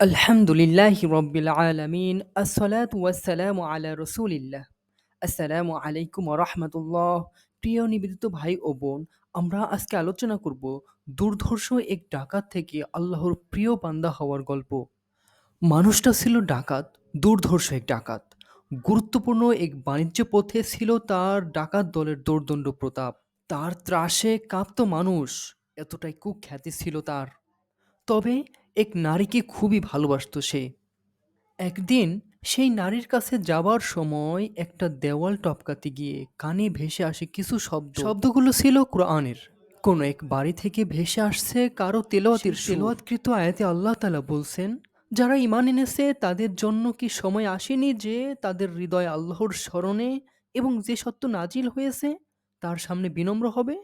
আলহামদুলিল্লাহি রব্বিল আলামিন, আসসালাতু ওয়াসসালামু আলা রসুলিল্লাহ। আসসালামু আলাইকুম রহমতুল্লাহ। প্রিয় নিবেদিত ভাই ও বোন, আমরা আজকে আলোচনা করব দুর্ধর্ষ এক ডাকাত থেকে আল্লাহর প্রিয় বান্দা হওয়ার গল্প। মানুষটা ছিল ডাকাত, দুর্ধর্ষ এক ডাকাত। গুরুত্বপূর্ণ এক বাণিজ্য পথে ছিল তার ডাকাত দলের দোর্দণ্ড প্রতাপ। তার ত্রাসে কাঁপত মানুষ, এতটাই কুখ্যাতি ছিল তার। তবে এক নারীকে খুবই ভালোবাসত সে। একদিন সেই নারীর কাছে যাবার সময় একটা দেওয়াল টপকাতে গিয়ে কানে ভেসে আসে কিছু শব্দ। শব্দগুলো ছিল কোরআনের। কোনো এক বাড়ি থেকে ভেসে আসছে কারও তেলোয়াতের তেলোয়াতকৃত আয়াতে আল্লাহ তালা বলছেন যারা ইমান এনেছে তাদের জন্য কি সময় আসেনি যে তাদের হৃদয় আল্লাহর স্মরণে এবং যে সত্য নাজিল হয়েছে তার সামনে বিনম্র হবে?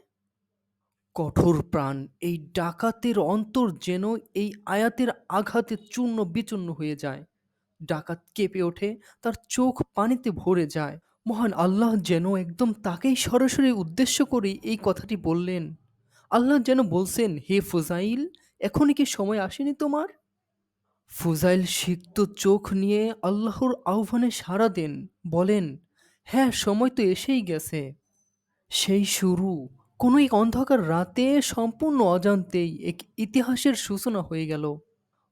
কঠোর প্রাণ, এই ডাকাতের অন্তর যেন এই আয়াতের আঘাতে চূর্ণ বিচূর্ণ হয়ে যায়। ডাকাত কেঁপে ওঠে, তার চোখ পানিতে ভরে যায়। মহান আল্লাহ যেন একদম তাকেই সরাসরি উদ্দেশ্য করে এই কথাটি বললেন। আল্লাহ যেন বলছেন, হে ফুজাইল, এখনই কি সময় আসেনি তোমার? ফুজাইল সিক্ত চোখ নিয়ে আল্লাহর আহ্বানে সাড়া দেন, বলেন হ্যাঁ সময় তো এসেই গেছে। সেই শুরু কোনো এক অন্ধকার রাতে সম্পূর্ণ অজান্তেই এক ইতিহাসের সূচনা হয়ে গেল।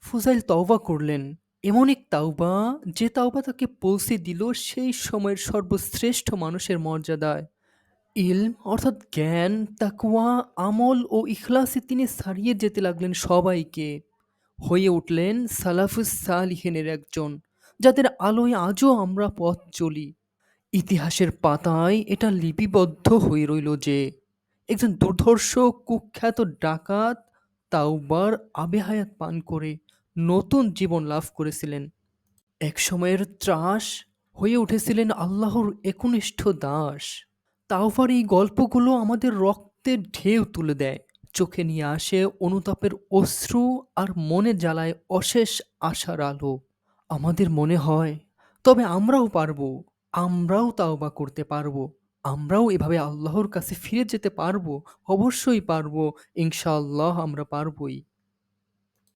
ফুজাইল তাওবা করলেন। এমন এক তাওবা যে তাওবা তাকে পৌঁছে দিল সেই সময়ের সর্বশ্রেষ্ঠ মানুষের মর্যাদায়। ইলম অর্থাৎ জ্ঞান তাকুয়া আমল ও ইখলাসে তিনি ছাড়িয়ে যেতে লাগলেন সবাইকে। হয়ে উঠলেন সালাফুস সালিহিনের একজন, যাদের আলোয় আজও আমরা পথ চলি। ইতিহাসের পাতায় এটা লিপিবদ্ধ হয়ে রইল যে একজন দুর্ধর্ষ, কুখ্যাত ডাকাত তাওবার আবেহায়াত পান করে নতুন জীবন লাভ করেছিলেন। এক সময়ের ত্রাস হয়ে উঠেছিলেন আল্লাহর একনিষ্ঠ দাস। তাওবার এই গল্পগুলো আমাদের রক্তের ঢেউ তুলে দেয়। চোখে নিয়ে আসে অনুতাপের অশ্রু আর মনে জ্বালায় অশেষ আশার আলো। আমাদের মনে হয়, তবে আমরাও পারব, আমরাও তাওবা করতে পারব। আমরাও এভাবে আল্লাহর কাছে ফিরে যেতে পারব? অবশ্যই পারব। ইনশাআল্লাহ আমরা পারবই।